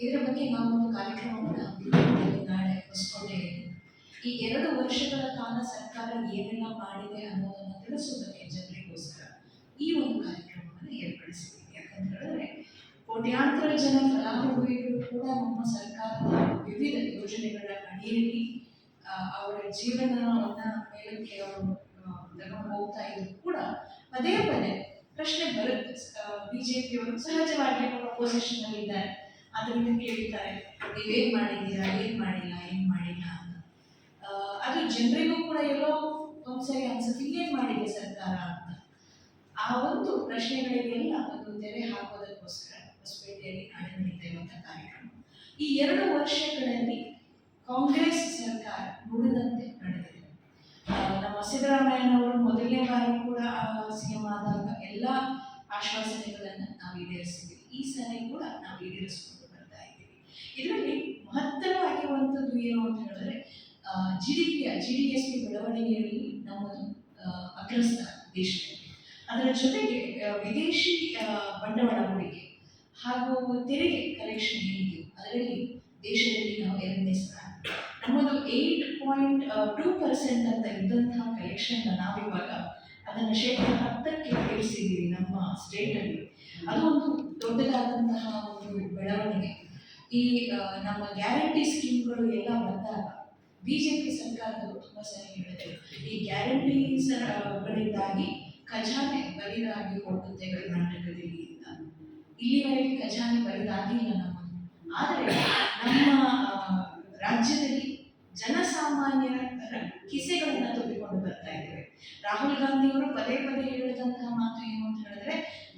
ಇದರ ಬಗ್ಗೆ ನಾವು ಒಂದು ಕಾರ್ಯಕ್ರಮವನ್ನು ನಾಳೆ ಹೊಸಕೋಟೆಯಲ್ಲಿ ಈ ಎರಡು ವರ್ಷಗಳ ಕಾಲ ಸರ್ಕಾರ ಏನೆಲ್ಲ ಮಾಡಿದೆ ಅನ್ನೋದನ್ನು ತಿಳಿಸೋದಕ್ಕೆ ಜನರಿಗೋಸ್ಕರ ಈ ಒಂದು ಕಾರ್ಯಕ್ರಮವನ್ನು ಏರ್ಪಡಿಸಿದ್ದೀವಿ ಯಾಕಂತ ಹೇಳಿದ್ರೆ, ಕೋಟ್ಯಾಂತರ ಜನ ಫಲಾನುಭವಿಗಳು ಕೂಡ ನಮ್ಮ ಸರ್ಕಾರದ ವಿವಿಧ ಯೋಜನೆಗಳ ಅಡಿಯಲ್ಲಿ ಅವರ ಜೀವನವನ್ನ ಮೇಲಕ್ಕೆ ಅವರು ತಗೊಂಡು ಹೋಗ್ತಾ ಇದ್ರು ಕೂಡ ಪದೇ ಪದೇ ಪ್ರಶ್ನೆ ಬರುತ್ತೆ. ಬಿಜೆಪಿಯವರು ಸಹಜವಾಗಿ ಅಪೋಸಿಷನ್ ಅಲ್ಲಿ ಇದ್ದಾರೆ ಅದರಿಂದ ಕೇಳ್ತಾರೆ ನೀವೇನ್ ಮಾಡಿದ್ದೀರಾ? ಏನು ಮಾಡಿಲ್ಲ? ಏನು ಮಾಡಿಲ್ಲ ಅಂತ. ಅದು ಜನರಿಗೂ ಕೂಡ ಎಲ್ಲೋ ಒಂದ್ಸರಿ ಅನ್ಸುತ್ತೆ ಏನ್ ಮಾಡಿದೆ ಸರ್ಕಾರ ಅಂತ? ಆ ಒಂದು ಪ್ರಶ್ನೆಗಳಿಗೆಲ್ಲ ಒಂದು ತೆರೆ ಹಾಕೋದಕ್ಕೋಸ್ಕರ ಹೊಸಪೇಟೆಯಲ್ಲಿ ನಾಳೆ ಇರುವಂತ ಕಾರ್ಯಕ್ರಮ. ಈ ಎರಡು ವರ್ಷಗಳಲ್ಲಿ ಕಾಂಗ್ರೆಸ್ ಸರ್ಕಾರ ನುಡಿದಂತೆ ನಡೆದಿದೆ. ನಮ್ಮ ಸಿದ್ದರಾಮಯ್ಯನವರು ಮೊದಲನೇ ಬಾರಿ ಕೂಡ ಸಿಎಂ ಆದಾಗ ಎಲ್ಲ ಆಶ್ವಾಸನೆಗಳನ್ನು ನಾವು ಈಡೇರಿಸಿದ್ವಿ. ಈ ಸಲ ಕೂಡ ನಾವು ಇದ್ದೀವಿ ಇದರಲ್ಲಿ ಮಹತ್ತರವಾಗಿರುವಂಥದ್ದು ಏನು ಅಂತ ಹೇಳಿದ್ರೆ ಜಿ ಡಿ ಪಿಯ ಜಿ ಡಿ ಎಸ್ ಪಿ ಬೆಳವಣಿಗೆಯಲ್ಲಿ ನಮ್ಮದು ಅಗ್ರಸ್ಥಾನ ದೇಶದಲ್ಲಿ. ಅದರ ಜೊತೆಗೆ ವಿದೇಶಿ ಬಂಡವಾಳ ಹೂಡಿಕೆ ಹಾಗೂ ತೆರಿಗೆ ಕಲೆಕ್ಷನ್ ಏನಿದೆ ಅದರಲ್ಲಿ ದೇಶದಲ್ಲಿ ನಾವು ಎರಡನೇ ಸ್ಥಾನ. ನಮ್ಮದು ಏಟ್ ಪಾಯಿಂಟ್ ಟೂ ಪರ್ಸೆಂಟ್ ಅಂತ ಇದ್ದಂತಹ ಕಲೆಕ್ಷನ್ ನಾವಿವಾಗ ಅದನ್ನು ಶೇಕಡ ಹತ್ತಕ್ಕೆ ಏರಿಸಿದ್ದೀವಿ ನಮ್ಮ ಸ್ಟೇಟಲ್ಲಿ. ಅದು ಒಂದು ದೊಡ್ಡದಾದಂತಹ ಒಂದು ಬೆಳವಣಿಗೆ. ಈ ನಮ್ಮ ಗ್ಯಾರಂಟಿ ಸ್ಕೀಮ್ಗಳು ಎಲ್ಲ ಬಂದಾಗ ಬಿ ಜೆ ಪಿ ಸರ್ಕಾರದವರು ತುಂಬ ಸರಿ ಹೇಳಿದೆ ಈ ಗ್ಯಾರಂಟೀಸ್ಗಳಿಂದಾಗಿ ಖಜಾನೆ ಬರಿದಾಗಿ ಹೋಗುತ್ತೆ ಕರ್ನಾಟಕದಲ್ಲಿ ಅಂತ. ಇಲ್ಲಿವರೆಗೆ ಖಜಾನೆ ಬರಿದಾಗಿಲ್ಲ ನಮ್ಮದು. ಆದರೆ ನಮ್ಮ ರಾಜ್ಯದಲ್ಲಿ ಜನಸಾಮಾನ್ಯರ ಕಿಸೆಗಳನ್ನು ತುಂಬಿಕೊಂಡು ಬರ್ತಾ ಇದ್ದೇವೆ. ರಾಹುಲ್ ಗಾಂಧಿಯವರು ಪದೇ ಪದೇ ಹೇಳಿದಂತಹ ಮಾತು ಏನು ಹೇಳಿದ್ರೆ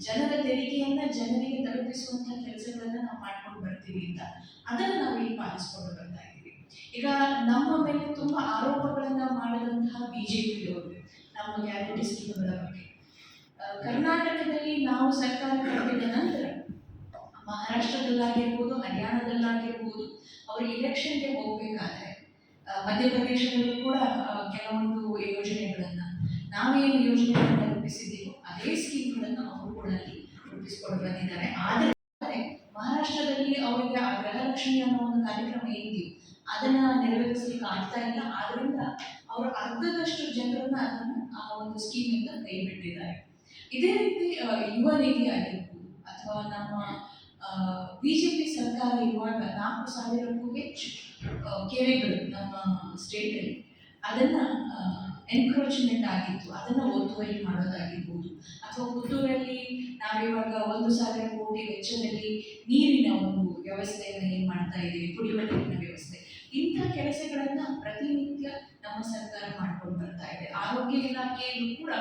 ಜನರ ತೆರಿಗೆಯನ್ನ ಜನರಿಗೆ ತಲುಪಿಸುವಂತಹ ಕೆಲಸಗಳನ್ನ ನಾವು ಮಾಡ್ಕೊಂಡು ಬರ್ತೀವಿ ಅಂತ. ಅದನ್ನು ನಾವು ಇಲ್ಲಿ ಪಾಲಿಸ್ಕೊಂಡು ಬರ್ತಾ ಇದ್ದೀವಿ. ಈಗ ನಮ್ಮ ಮೇಲೆ ತುಂಬಾ ಆರೋಪಗಳನ್ನ ಮಾಡಿದಂತಹ ಬಿಜೆಪಿಯವರು ನಮ್ಮ ಗ್ಯಾರಂಟಿ ಸ್ಕೀಮ್ಗಳ ಬಗ್ಗೆ. ಕರ್ನಾಟಕದಲ್ಲಿ ನಾವು ಸರ್ಕಾರ ಕಟ್ಟಿದ ನಂತರ, ಮಹಾರಾಷ್ಟ್ರದಲ್ಲಾಗಿರ್ಬೋದು, ಹರಿಯಾಣದಲ್ಲಾಗಿರ್ಬೋದು, ಅವರು ಇಲೆಕ್ಷನ್ಗೆ ಹೋಗ್ಬೇಕಾದ್ರೆ ಮಧ್ಯಪ್ರದೇಶದಲ್ಲೂ ಕೂಡ ಕೆಲವೊಂದು ಯೋಜನೆಗಳನ್ನ, ನಾವೇನು ಯೋಜನೆಗಳನ್ನ ರೂಪಿಸಿದ್ದೀವೋ, ಅದೇ ಸ್ಕೀಮ್ಗಳನ್ನು ಅವರು ಕೂಡ ಅಲ್ಲಿ ರೂಪಿಸಿಕೊಂಡು ಬಂದಿದ್ದಾರೆ ಆದರೆ ಮಹಾರಾಷ್ಟ್ರದಲ್ಲಿ ಅವರಿಗೆ ಆ ಗೃಹಲಕ್ಷ್ಮಿ ಅನ್ನೋ ಒಂದು ಕಾರ್ಯಕ್ರಮ ಏನಿದೆಯೋ ಅದನ್ನ ನೆರವೇರಿಸಲಿಕ್ಕೆ ಆಗ್ತಾ ಇಲ್ಲ. ಆದ್ರಿಂದ ಅವರು ಅರ್ಧದಷ್ಟು ಜನರನ್ನ ಅದನ್ನು ಆ ಒಂದು ಸ್ಕೀಮಿಂದ ಕೈ ಬಿಟ್ಟಿದ್ದಾರೆ ಇದೇ ರೀತಿ ಯುವ ನಿಧಿ ಆಗಿರ್ಬೋದು ಅಥವಾ ನಮ್ಮ ಬಿಜೆಪಿ ಸರ್ಕಾರ ಇರುವಾಗ ನಾಲ್ಕು ಸಾವಿರಕ್ಕೂ ಹೆಚ್ಚು ಕೆರೆಗಳು ನಮ್ಮ ಸ್ಟೇಟಲ್ಲಿ ಅದನ್ನ ಎನ್ಕ್ರೋಚ್ಮೆಂಟ್ ಆಗಿತ್ತು. ಅದನ್ನ ಒತ್ತುವರಿ ಮಾಡೋದಾಗಿರ್ಬೋದು. ಅಥವಾ ಪುತ್ತೂರಲ್ಲಿ ನಾವಿವಾಗ ಒಂದು ಸಾವಿರ ಕೋಟಿ ವೆಚ್ಚದಲ್ಲಿ ನೀರಿನ ಒಂದು ವ್ಯವಸ್ಥೆಯನ್ನು ಏನು ಮಾಡ್ತಾ ಇದ್ದೀವಿ ಕುಡಿಯುವ ನೀರಿನ ವ್ಯವಸ್ಥೆ. ಇಂಥ ಕೆಲಸಗಳನ್ನ ಪ್ರತಿನಿತ್ಯ ನಮ್ಮ ಸರ್ಕಾರ ಮಾಡ್ಕೊಂಡು ಬರ್ತಾ ಇದೆ. ಆರೋಗ್ಯ ಇಲಾಖೆಯಲ್ಲೂ ಕೂಡ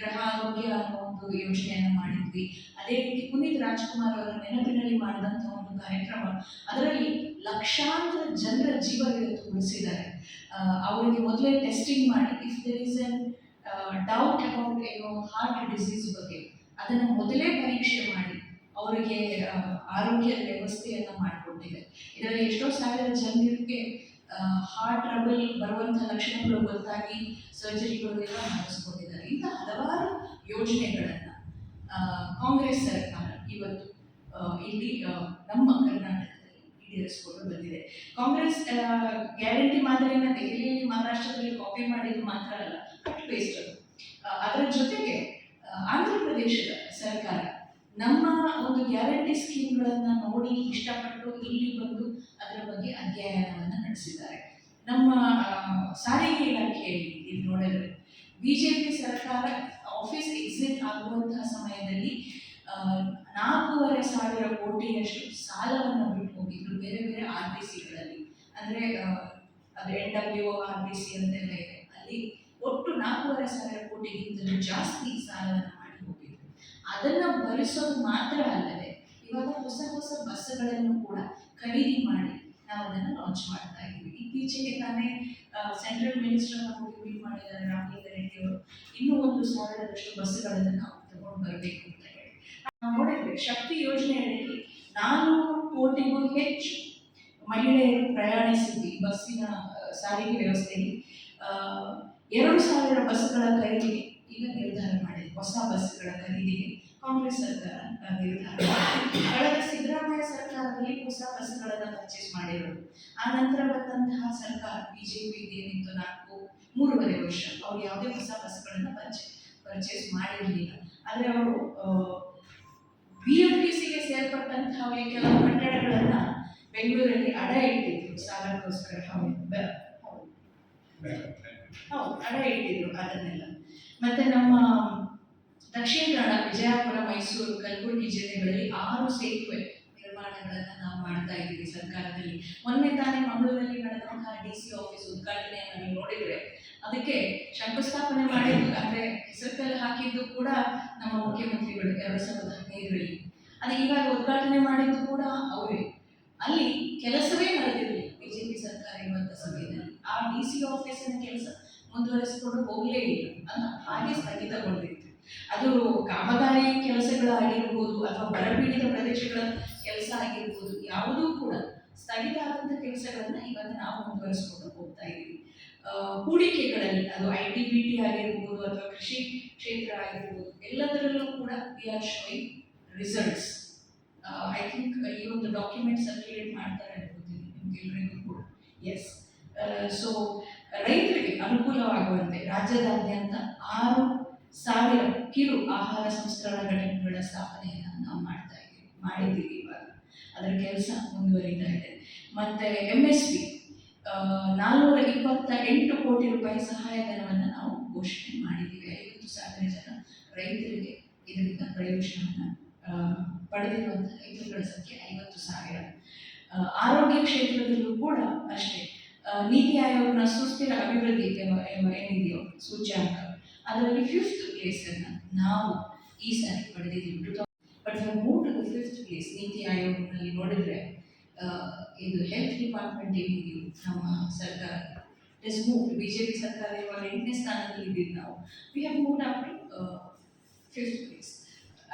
ಗೃಹ ಆರೋಗ್ಯ ಅನ್ನೋ ಒಂದು ಯೋಜನೆಯನ್ನು ಮಾಡಿದ್ವಿ. ಅದೇ ರೀತಿ ಪುನೀತ್ ರಾಜ್ಕುಮಾರ್ ಅವರ ನೆನಪಿನಲ್ಲಿ ಮಾಡಿದಂತಹ ಒಂದು ಕಾರ್ಯಕ್ರಮ, ಅದರಲ್ಲಿ ಲಕ್ಷಾಂತರ ಜನರ ಜೀವ ಇವತ್ತು ಉಳಿಸಿದ್ದಾರೆ. ಅವರಿಗೆ ಮೊದಲೇ ಟೆಸ್ಟಿಂಗ್ ಮಾಡಿ if there is an doubt about ಏನೋ ಹಾರ್ಟ್ ಡಿಸೀಸ್ ಬಗ್ಗೆ ಅದನ್ನು ಮೊದಲೇ ಪರೀಕ್ಷೆ ಮಾಡಿ ಅವರಿಗೆ ಆರೋಗ್ಯ ವ್ಯವಸ್ಥೆಯನ್ನು ಮಾಡಿಕೊಟ್ಟಿದೆ ಇದರಲ್ಲಿ ಎಷ್ಟೋ ಸಾವಿರ ಜನರಿಗೆ ಹಾರ್ಟ್ ಟ್ರಬಲ್ ಬರುವಂತಹ ಲಕ್ಷಣಗಳು ಗೊತ್ತಾಗಿ ಸರ್ಜರಿಗಳನ್ನೆಲ್ಲ ಎಲ್ಲ ಮಾಡಿಸ್ಕೊಂಡಿದ್ದಾರೆ ಇಂಥ ಹಲವಾರು ಯೋಜನೆಗಳನ್ನು ಕಾಂಗ್ರೆಸ್ ಸರ್ಕಾರ ಇವತ್ತು ಇಲ್ಲಿ ನಮ್ಮ ಕರ್ನಾಟಕದಲ್ಲಿ ಈಡೇರಿಸಿಕೊಂಡು ಬಂದಿದೆ. ಕಾಂಗ್ರೆಸ್ ಗ್ಯಾರಂಟಿ ಮಾದರಿಯನ್ನು ದೆಹಲಿಯಲ್ಲಿ ಮಹಾರಾಷ್ಟ್ರದಲ್ಲಿ ಕಾಪಿ ಮಾಡಿದ್ದು ಮಾತ್ರ ಅಲ್ಲ ಕಟ್ ಪೇಸ್ಟ್ ಅದು. ಅದರ ಜೊತೆಗೆ ಆಂಧ್ರ ಪ್ರದೇಶದ ಸರ್ಕಾರ ನಮ್ಮ ಒಂದು ಗ್ಯಾರಂಟಿ ಸ್ಕೀಮ್ಗಳನ್ನು ನೋಡಿ ಇಷ್ಟಪಟ್ಟು ಇಲ್ಲಿ ಬಂದು ಅದರ ಬಗ್ಗೆ ಅಧ್ಯಯನವನ್ನು ನಡೆಸಿದ್ದಾರೆ. ನಮ್ಮ ಸಾರಿಗೆ ಇಲಾಖೆಯಲ್ಲಿ ಬಿ ಜೆ ಪಿ ಸರ್ಕಾರ ಆಫೀಸ್ ಎಕ್ಸಿಟ್ ಆಗುವಂತಹ ಸಮಯದಲ್ಲಿ ನಾಲ್ಕೂವರೆ ಸಾವಿರ ಕೋಟಿಯಷ್ಟು ಸಾಲವನ್ನು ಬಿಟ್ಟು ಹೋಗಿದ್ರು ಬೇರೆ ಬೇರೆ ಆರ್ ಟಿ ಸಿಗಳಲ್ಲಿ. ಅಂದರೆ ಅದು N W, R T C ಅಂತೆಲ್ಲ ಇದೆ. ಅಲ್ಲಿ ಒಟ್ಟು ನಾಲ್ಕೂವರೆ ಸಾವಿರ ಕೋಟಿಗಿಂತಲೂ ಜಾಸ್ತಿ ಸಾಲವನ್ನು ಮಾಡಿ ಹೋಗಿದ್ರು. ಅದನ್ನ ಭರಿಸೋದು ಮಾತ್ರ ಅಲ್ಲದೆ, ಇವಾಗ ಹೊಸ ಹೊಸ ಬಸ್ಸುಗಳನ್ನು ಕೂಡ ಖರೀದಿ ಮಾಡಿ ನಾವು ಅದನ್ನು ಲಾಂಚ್ ಮಾಡ್ತಾ ಇದ್ದೀವಿ ಇತ್ತೀಚೆಗೆ ತಾನೇ ಸೆಂಟ್ರಲ್ ಮಿನಿಸ್ಟರ್ ಹೋಗಿ ಟ್ವೀಟ್ ಮಾಡಿದ್ದಾರೆ, ರಾಹುಲ್ ಅವರು. ಇನ್ನೂ ಒಂದು ಸಾವಿರದಷ್ಟು ಬಸ್ಸುಗಳನ್ನು ನಾವು ತಗೊಂಡು ಬರಬೇಕು ಅಂತ ಹೇಳಿ. ನಾವು ನೋಡಿದ್ವಿ, ಶಕ್ತಿ ಯೋಜನೆಯಲ್ಲಿ ನಾನ್ನೂರು ಕೋಟಿಗೂ ಹೆಚ್ಚು ಮಹಿಳೆಯರು ಪ್ರಯಾಣಿಸಿದ್ವಿ ಬಸ್ಸಿನ ಸಾರಿಗೆ ವ್ಯವಸ್ಥೆಯಲ್ಲಿ. ಎರಡು ಸಾವಿರ ಬಸ್ಗಳ ಖರೀದಿಗೆ ಈಗ ನಿರ್ಧಾರ ಮಾಡಿದೆ ಹೊಸ ಬಸ್ಗಳ ಖರೀದಿಗೆ. ಕಾಂಗ್ರೆಸ್ ಸರ್ಕಾರ ನಿರ್ಧಾರ ಕಳೆದ ಸಿದ್ದರಾಮಯ್ಯ ಸರ್ಕಾರದಲ್ಲಿ ಹೊಸ ಬಸ್ಗಳನ್ನು ಪರ್ಚೇಸ್ ಮಾಡಿರೋದು ಆ ನಂತರ ಬಂದಂತಹ ಸರ್ಕಾರ ಬಿಜೆಪಿ ಏನಿತ್ತು ನಾಲ್ಕು ಮೂರುವರೆ ವರ್ಷ ಅವ್ರು ಯಾವುದೇ ಹೊಸ ಬಸ್ಗಳನ್ನು ಪರ್ಚೇ ಪರ್ಚೇಸ್ ಮಾಡಿರಲಿಲ್ಲ. ಆದರೆ ಅವರು ಬಿ ಎಂ ಟಿ ಸಿಗೆ ಸೇರ್ಪಟ್ಟಂತಹ ಕೆಲವು ಕಟ್ಟಡಗಳನ್ನ ಬೆಂಗಳೂರಲ್ಲಿ ಅಡ ಇಟ್ಟಿದ್ರು. ಸಾಲಕ್ಕೋಸ್ಕರ ಹೌದು ಅಡ ಇಟ್ಟಿದ್ರು ಅದನ್ನೆಲ್ಲ. ಮತ್ತೆ ನಮ್ಮ ದಕ್ಷಿಣ ಕನ್ನಡ, ವಿಜಯಪುರ, ಮೈಸೂರು, ಕಲಬುರಗಿ ಜಿಲ್ಲೆಗಳಲ್ಲಿ ಆರು ಸೇತುವೆ ನಿರ್ಮಾಣಗಳನ್ನು ನಾವು ಮಾಡ್ತಾ ಇದ್ದೀವಿ ಸರ್ಕಾರದಲ್ಲಿ. ಮೊನ್ನೆ ತಾನೇ ಮಂಗಳೂರಲ್ಲಿ ನಡೆದಂತಹ ಡಿ ಸಿ ಆಫೀಸ್ ಉದ್ಘಾಟನೆಯನ್ನು ನೀವು ನೋಡಿದ್ರೆ ಅದಕ್ಕೆ ಶಂಕುಸ್ಥಾಪನೆ ಮಾಡಿದ್ದು, ಅಂದ್ರೆ ಹೆಸರುಕಲ್ಲಿ ಹಾಕಿದ್ದು ಕೂಡ ನಮ್ಮ ಮುಖ್ಯಮಂತ್ರಿಗಳು ಎರಡು ಸಾವಿರದ ಹದಿನೈದರಲ್ಲಿ. ಅದು ಇವಾಗ ಉದ್ಘಾಟನೆ ಮಾಡಿದ್ದು ಕೂಡ ಅವರೇ. ಅಲ್ಲಿ ಕೆಲಸವೇ ನಡೆದಿರಲಿಲ್ಲ ಬಿಜೆಪಿ ಸರ್ಕಾರ ಇರುವಂತ ಸಮಯದಲ್ಲಿ. ಆ ಡಿ ಸಿ ಆಫೀಸಿನ ಕೆಲಸ ಮುಂದುವರಿಸಿಕೊಂಡು ಹೋಗಲೇ ಇಲ್ಲ. ಅಂತ ಹಾಗೆ ಸ್ಥಗಿತಗೊಂಡಿತ್ತು. ಅದು ಕಾಮಗಾರಿ ಕೆಲಸಗಳಾಗಿರ್ಬೋದು ಅಥವಾ ಬರಪೀಡಿತ ಪ್ರದೇಶಗಳ ಕೆಲಸ ಆಗಿರ್ಬೋದು, ಯಾವುದೂ ಕೂಡ ಸ್ಥಗಿತ ಆದಂಥ ಕೆಲಸಗಳನ್ನ ಇವಾಗ ನಾವು ಮುಂದುವರಿಸ್ಕೊಂಡು ಹೋಗ್ತಾ ಇದ್ದೀವಿ ಹೂಡಿಕೆಗಳಲ್ಲಿ, ಅದು ಐ ಟಿ ಬಿ ಟಿ ಆಗಿರ್ಬೋದು ಅಥವಾ ಕೃಷಿ ಕ್ಷೇತ್ರ ಆಗಿರ್ಬೋದು, ಎಲ್ಲದರಲ್ಲೂ ಕೂಡ we are showing results I think ಈ ಒಂದು ಡಾಕ್ಯುಮೆಂಟ್ ಸರ್ಕ್ಯುಲೇಟ್ ಮಾಡ್ತಾರೆ ಅನ್ಕೋತೀನಿ ನಿಮ್ಗೆಲ್ಲರಿಗೂ ಕೂಡ. ಎಸ್ ಸೊ ರೈತರಿಗೆ ಅನುಕೂಲವಾಗುವಂತೆ ರಾಜ್ಯದಾದ್ಯಂತ ಆರು ಸಂಸ್ಕರಣಾ ಘಟಕಗಳ ಸ್ಥಾಪನೆಯನ್ನು ನಾವು ಮಾಡ್ತಾ ಇದ್ದೀವಿ, ಮಾಡಿದ್ದೀವಿ ಇವಾಗ. ಅದರ ಕೆಲಸ ಮುಂದುವರಿತಾ ಇದೆ. ಮತ್ತೆ ಎಂ ಎಸ್ ಪಿ ನಾಲ್ನೂರ ಇಪ್ಪತ್ತ ಎಂಟು ಕೋಟಿ ರೂಪಾಯಿ ಸಹಾಯಧನವನ್ನು ನಾವು ಘೋಷಣೆ ಮಾಡಿದ್ದೀವಿ. ಐವತ್ತು ಸಾವಿರ ಜನ ರೈತರಿಗೆ ಇದರಿಂದ ಪ್ರಯೋಜನವನ್ನು ಪಡೆದಿರುವಂಥ ರೈತರುಗಳ ಸಂಖ್ಯೆ ಐವತ್ತು ಸಾವಿರ. ಆರೋಗ್ಯ ಕ್ಷೇತ್ರದಲ್ಲೂ ಕೂಡ ಅಷ್ಟೇ. ನೀತಿ ಆಯೋಗನ ಸುಸ್ಥಿರ ಅಭಿವೃದ್ಧಿ ಏನಿದೆಯೋ ಸೂಚ್ಯಾಂಕ, ಅದರಲ್ಲಿ ಫಿಫ್ತ್ ಪ್ಲೇಸನ್ನು ನಾವು ಈ ಸಾರಿ ಪಡೆದಿದ್ದೀವಿ to but move to fifth place NITI ಆಯೋಗದಲ್ಲಿ ನೋಡಿದ್ರೆ ಇದು ಹೆಲ್ತ್ ಡಿಪಾರ್ಟ್ಮೆಂಟ್ ಏನಿದೆಯೋ, ನಮ್ಮ ಸರ್ಕಾರ. Is move B J P ಸರ್ಕಾರ ಇವಾಗ ಎಂಟನೇ ಸ್ಥಾನದಲ್ಲಿ ಇದ್ದೀವಿ ನಾವು. We have move up to fifth place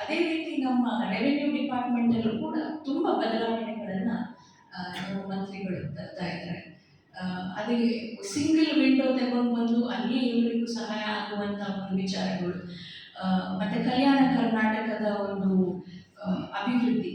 ಅದೇ ರೀತಿ ನಮ್ಮ ರೆವೆನ್ಯೂ ಡಿಪಾರ್ಟ್ಮೆಂಟಲ್ಲೂ ಕೂಡ ತುಂಬ ಬದಲಾವಣೆಗಳನ್ನು ನಮ್ಮ ಮಂತ್ರಿಗಳು ತರ್ತಾ ಇದ್ದಾರೆ. ಅದೇ ಸಿಂಗಲ್ ವಿಂಡೋ ತಗೊಂಡು ಬಂದು ಅಲ್ಲಿ ಎಲ್ಲರಿಗೂ ಸಹಾಯ ಆಗುವಂಥ ಒಂದು ವಿಚಾರಗಳು. ಮತ್ತೆ ಕಲ್ಯಾಣ ಕರ್ನಾಟಕದ ಒಂದು ಅಭಿವೃದ್ಧಿ.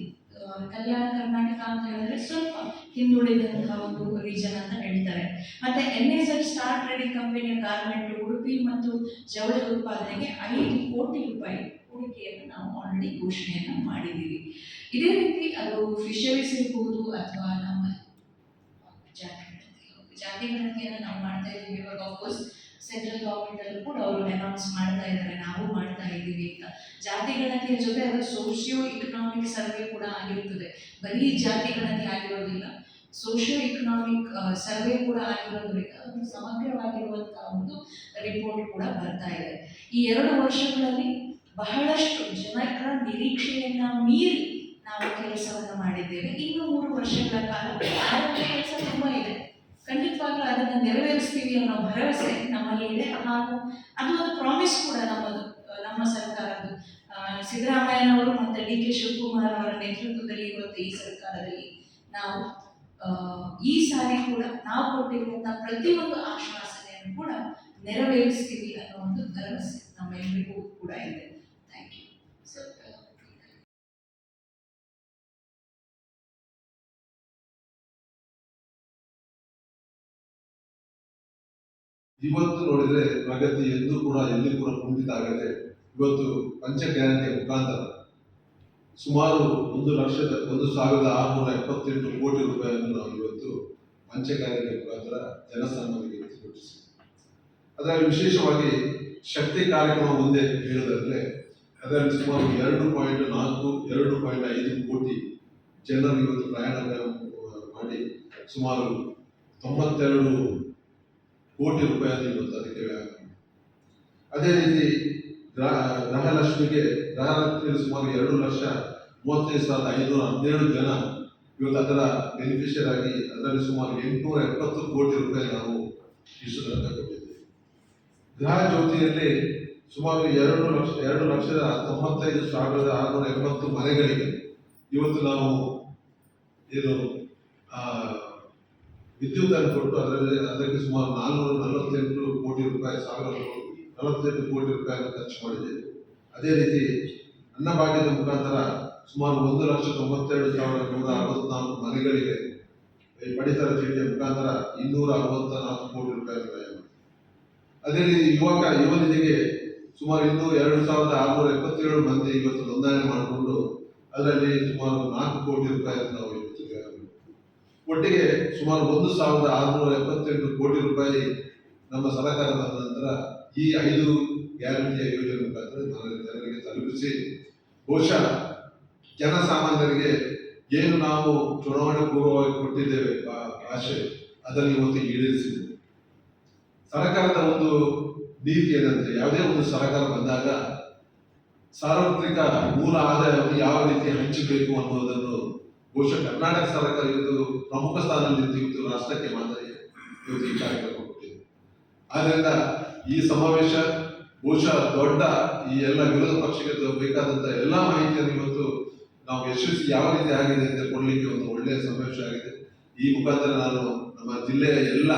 ಕಲ್ಯಾಣ ಕರ್ನಾಟಕ ಅಂತ ಹೇಳಿದ್ರೆ ಸ್ವಲ್ಪ ಹಿಂದುಳಿದಂತಹ ಒಂದು ರೀಜನ್ ಅಂತ ಹೇಳ್ತಾರೆ. ಮತ್ತೆ N S F star trading ಕಂಪನಿಯ ಗಾರ್ಮೆಂಟ್ ಉಡುಪಿ ಮತ್ತು ಜವಳಿ ಉತ್ಪಾದನೆಗೆ ಐದು ಕೋಟಿ ರೂಪಾಯಿ ಹೂಡಿಕೆಯನ್ನು ನಾವು ಆಲ್ರೆಡಿ ಘೋಷಣೆಯನ್ನು ಮಾಡಿದ್ದೀವಿ. ಇದೇ ರೀತಿ ಅದು ಫಿಶರೀಸ್ ಇರ್ಬೋದು ಅಥವಾ ನಮ್ಮ ಜಾತಿ ಗಣತಿ ಜಾತಿ ಗಣತಿಯನ್ನು ನಾವು ಮಾಡ್ತಾ ಇದ್ದೀವಿ. ಇವಾಗ ಅಫ್ಕೋರ್ಸ್ ಸೆಂಟ್ರಲ್ ಗೌರ್ಮೆಂಟ್ ಅಲ್ಲೂ ಕೂಡ ಅವರು ಅನೌನ್ಸ್ ಮಾಡ್ತಾ ಇದ್ದಾರೆ, ನಾವು ಮಾಡ್ತಾ ಇದ್ದೀವಿ ಅಂತ. ಜಾತಿ ಗಣತಿಯ ಜೊತೆ ಅದು ಸೋಷಿಯೋ ಇಕನಾಮಿಕ್ ಸರ್ವೆ ಕೂಡ ಆಗಿರುತ್ತದೆ. ಬರೀ ಜಾತಿ ಗಣತಿ ಆಗಿರೋದಿಲ್ಲ ಸೋಷಿಯೋ ಇಕನಾಮಿಕ್ ಸರ್ವೆ ಕೂಡ ಆಗಿರೋದ್ರಿಂದ ಒಂದು ಸಮಗ್ರವಾಗಿರುವಂತಹ ಒಂದು ರಿಪೋರ್ಟ್ ಕೂಡ ಬರ್ತಾ ಇದೆ. ಈ ಎರಡು ವರ್ಷಗಳಲ್ಲಿ ಬಹಳಷ್ಟು ಜನರ ನಿರೀಕ್ಷೆಯನ್ನ ಮೀರಿ ನಾವು ಕೆಲಸವನ್ನು ಮಾಡಿದ್ದೇವೆ. ಇನ್ನು ಮೂರು ವರ್ಷಗಳ ಕಾಲ ಕೆಲಸ ತುಂಬಾ ಇದೆ. ಖಂಡಿತವಾಗ್ಲೂ ಅದನ್ನು ನೆರವೇರಿಸ್ತೀವಿ ಅನ್ನೋ ಭರವಸೆ ನಮ್ಮಲ್ಲಿ ಇದೆ. ಹಾಗೂ ಅದು ಒಂದು ಪ್ರಾಮಿಸ್ ಕೂಡ ನಮ್ಮದು ನಮ್ಮ ಸರ್ಕಾರದ್ದು. ಸಿದ್ದರಾಮಯ್ಯನವರು ಮತ್ತು ಡಿ ಕೆ ಶಿವಕುಮಾರ್ ಅವರ ನೇತೃತ್ವದಲ್ಲಿ ಇವತ್ತು ಈ ಸರ್ಕಾರದಲ್ಲಿ ನಾವು ಈ ಸಾರಿ ಕೂಡ ನಾವು ಕೊಟ್ಟಿರುವಂತಹ ಪ್ರತಿಯೊಂದು ಆಶ್ವಾಸನೆಯನ್ನು ಕೂಡ ನೆರವೇರಿಸ್ತೀವಿ ಅನ್ನೋ ಒಂದು ಭರವಸೆ ನಮ್ಮೆಲ್ಲರಿಗೂ ಕೂಡ ಇದೆ. ಇವತ್ತು ನೋಡಿದ್ರೆ ಪ್ರಗತಿ ಎಂದೂ ಕೂಡ ಎಲ್ಲಿ ಕೂಡ ಕುಂಠಿತ ಆಗದೆ ಇವತ್ತು ಪಂಚ ಮುಖಾಂತರ ಸುಮಾರು ಒಂದು ಲಕ್ಷದ, ಒಂದು ಸಾವಿರದ ಆರುನೂರ ಎಪ್ಪತ್ತೆಂಟು ಕೋಟಿ ರೂಪಾಯಿಯನ್ನು ನಾವು ಇವತ್ತು ಪಂಚ ಮುಖಾಂತರ ಜನಸಾಮಾನ್ಯರಿಗೆ ತಲುಪಿಸಿದ್ದೇವೆ ಅದರಲ್ಲಿ ವಿಶೇಷವಾಗಿ ಶಕ್ತಿ ಕಾರ್ಯಕ್ರಮ ಮುಂದೆ ಹೇಳೋದಾದ್ರೆ ಅದರಲ್ಲಿ ಸುಮಾರು ಎರಡು ಪಾಯಿಂಟ್ ನಾಲ್ಕು, ಎರಡು ಪಾಯಿಂಟ್ ಐದು ಕೋಟಿ ಜನರು ಇವತ್ತು ಪ್ರಯಾಣ ಮಾಡಿ ಸುಮಾರು ತೊಂಬತ್ತೆರಡು ಕೋಟಿ ರೂಪಾಯಿಯನ್ನು ಇವತ್ತು ಅದಕ್ಕೆ ಅದೇ ರೀತಿ ಗ್ರಹ ಗೃಹಲಕ್ಷ್ಮಿಗೆ ಗೃಹಲಕ್ಷ್ಮಿಗೆ ಸುಮಾರು ಎರಡು ಲಕ್ಷ ಮೂವತ್ತೈದು ಸಾವಿರದ ಐನೂರ ಹನ್ನೆರಡು ಜನ ಇವತ್ತು ಅದರ ಬೆನಿಫಿಷಿಯರ್ ಆಗಿ ಅದರಲ್ಲಿ ಸುಮಾರು ಎಂಟುನೂರ ಎಪ್ಪತ್ತು ಕೋಟಿ ರೂಪಾಯಿ ನಾವು ಇಷ್ಟು ತನಕ ಕೊಟ್ಟಿದ್ದೇವೆ. ಗೃಹ ಜ್ಯೋತಿಯಲ್ಲಿ ಸುಮಾರು ಎರಡು ಲಕ್ಷ, ಎರಡು ಲಕ್ಷದ ತೊಂಬತ್ತೈದು ಸಾವಿರದ ಆರುನೂರ ಎಂಬತ್ತು ಮನೆಗಳಿಗೆ ಇವತ್ತು ನಾವು ಏನು ಆ, ವಿದ್ಯುತ್ ಅನ್ನು ಕೊಟ್ಟು ಅದರಲ್ಲಿ ಅದಕ್ಕೆ ಸುಮಾರು ನಾನ್ನೂರ ನಲವತ್ತೆಂಟು ಕೋಟಿ ರೂಪಾಯಿ ಸಾವಿರ ನಲವತ್ತೆಂಟು ಕೋಟಿ ರೂಪಾಯಿಯನ್ನು ಖರ್ಚು ಮಾಡಿದೆ. ಅದೇ ರೀತಿ ಅನ್ನಭಾಗ್ಯದ ಮುಖಾಂತರ ಸುಮಾರು ಒಂದು ಲಕ್ಷ ತೊಂಬತ್ತೆರಡು ಸಾವಿರದ ನೂರ ಅರವತ್ನಾಲ್ಕು ಮನೆಗಳಿಗೆ ಪಡಿತರ ಚೀಟಿಯ ಮುಖಾಂತರ ಇನ್ನೂರ ಅರವತ್ತ ನಾಲ್ಕು ಕೋಟಿ ರೂಪಾಯಿ ಅದೇ ರೀತಿ ಯುವಕ ಯುವನಿಧಿಗೆ ಸುಮಾರು ಇನ್ನೂ ಎರಡು ಸಾವಿರದ ಆರುನೂರ ಎಪ್ಪತ್ತೇಳು ಮಂದಿ ಇವತ್ತು ನೋಂದಣಿ ಮಾಡಿಕೊಂಡು ಅದರಲ್ಲಿ ಸುಮಾರು ನಾಲ್ಕು ಕೋಟಿ ರೂಪಾಯಿ ನಾವು ಒಟ್ಟಿಗೆ ಸುಮಾರು ಒಂದು ಸಾವಿರದ ಆರುನೂರ ಎಪ್ಪತ್ತೆಂಟು ಕೋಟಿ ರೂಪಾಯಿ ನಮ್ಮ ಸರ್ಕಾರ ಬಂದ ನಂತರ ಈ ಐದು ಗ್ಯಾರಂಟಿಯ ಯೋಜನೆ ಮುಖಾಂತರ ಜನರಿಗೆ ತಲುಪಿಸಿ, ಬಹುಶಃ ಜನಸಾಮಾನ್ಯರಿಗೆ ಏನು ನಾವು ಚುನಾವಣೆ ಪೂರ್ವವಾಗಿ ಕೊಟ್ಟಿದ್ದೇವೆ ಆಶೆ ಅದನ್ನು ಇವತ್ತು ಈಡೇರಿಸಿದ್ದೇವೆ ಸರ್ಕಾರದ ಒಂದು ನೀತಿ ಏನಂದ್ರೆ, ಯಾವುದೇ ಒಂದು ಸರ್ಕಾರ ಬಂದಾಗ ಸಾರ್ವತ್ರಿಕ ಮೂಲ ಆದಾಯವನ್ನು ಯಾವ ರೀತಿ ಹಂಚಬೇಕು ಅನ್ನೋದನ್ನು ಬಹುಶಃ ಕರ್ನಾಟಕ ಸರ್ಕಾರ ಇವತ್ತು ಪ್ರಮುಖ ಸ್ಥಾನದಲ್ಲಿ ಇವತ್ತು ರಾಷ್ಟ್ರಕ್ಕೆ ಮಾದರಿ ಇವತ್ತು ಈ ಕಾರ್ಯಕ್ರಮ ಕೊಟ್ಟಿದೆ. ಆದ್ರಿಂದ ಈ ಸಮಾವೇಶ ಬಹುಶಃ ದೊಡ್ಡ ಈ ಎಲ್ಲ ವಿರೋಧ ಪಕ್ಷಕ್ಕೆ ಬೇಕಾದಂತ ಎಲ್ಲ ಮಾಹಿತಿಯನ್ನು ಇವತ್ತು ನಾವು ಯಶಸ್ವಿ ಯಾವ ರೀತಿ ಆಗಿದೆ ಅಂತ ಕೊಡ್ಲಿಕ್ಕೆ ಒಂದು ಒಳ್ಳೆಯ ಸಮಾವೇಶ ಆಗಿದೆ. ಈ ಮುಖಾಂತರ ನಾನು ನಮ್ಮ ಜಿಲ್ಲೆಯ ಎಲ್ಲ